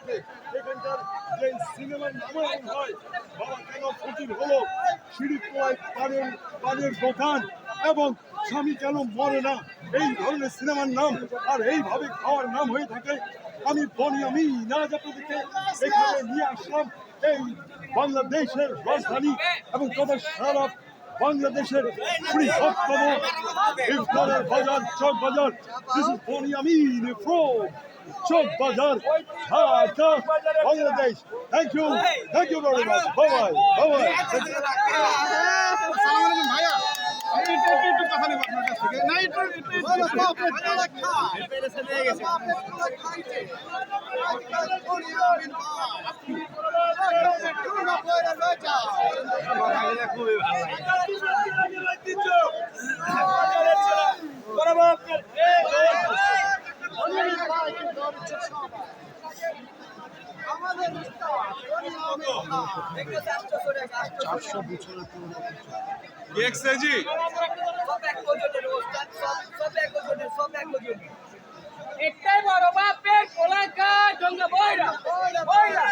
থাকে এখানকার যে সিনেমার হয়, বাবা কেন ফকির হলো? পানের দোকান এবং স্বামী কেন মরে না? এই ধরনের সিনেমার নাম আর এইভাবে খাওয়ার নাম হয়ে থাকে। আমি বনি আমি না আপনাদেরকে এখানে নিয়ে আসলাম। এই বাংলাদেশের রাজধানী এবং তবে সারা বাংলাদেশের বৃহত্তম ইফতারের বাজার Chawk Bazar this is Chawk Bazar Dhaka Bangladesh thank you thank you very much bye bye bye সালাম চারশো বছরের পুরনো এক্সআইজি একটাই বড় বাপের কোলাকা ডঙ্গা বইরা। বইরা বইরা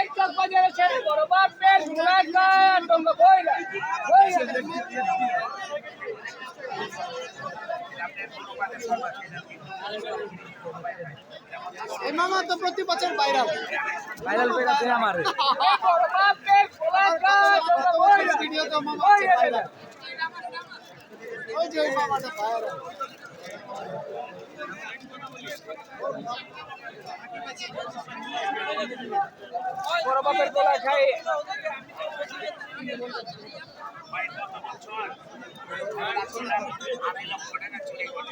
এক চক বাজারে ছেড়ে বড় বাপের কোলাকা ডঙ্গা বইরা। বইরা এই মামা তো প্রতি বছর ভাইরাল। ভাইরাল আছে আমার। ভিডিও তো মামা ভাইরাল ওই যে ওই মামাটা ভাইরাল বড় বাপের কোলা খাই। আটশোশো টাকা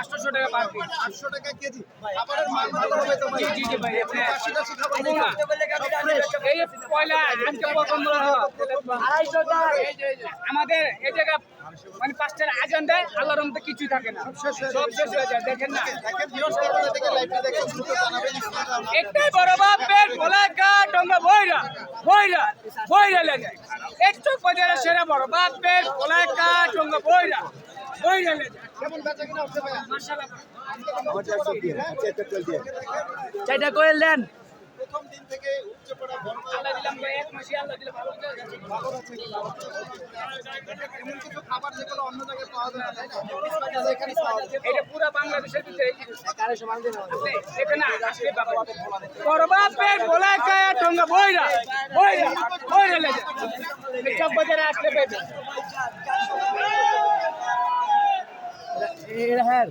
আটশোশো টাকা পার পিস 800 টাকা কেজি। খাবারের মান ভালো হবে তো জি জি জি ভাই আপনি বাসি টাসি খাবার এই পয়লা আজকে প্রথম আড়াইশো আমাদের এই জায়গা মানে পাঁচটার আজান দেয় আল্লাহর মধ্যে কিছুই থাকে না। সব শেষ হয়ে যায় দেখেন না। একটাই বড় বাপের গোলাকা ডঙ্গা বইরা বইরা বইরা লেগে একটু বাজারে সেরা বড় বাপের গোলাকা ডঙ্গা বইরা বইরা লেগে কেমন বেচা কিনা হচ্ছে ভাইয়া? মাশাআল্লাহ চাইটা কোয়েল দেন। প্রথম দিন থেকে উপচে পড়া গরম আল্লাহ দিলাম ভাই, এক মাসে আল্লাহ দিলে ভালো গেছে। ভালো আছে এমন কিছু খাবার যেগুলো অন্য জায়গায় পাওয়া যায় না তাই না? এখানে পাওয়া যায় এটা পুরো বাংলাদেশের ভিতরে আপনি এখানে আসলে বাবা বড় বাপের গোলাকা ডঙ্গা বইরা বইরা বইরা লেগে সব বাজারে আসলে পেবে এর হ্যাঁ।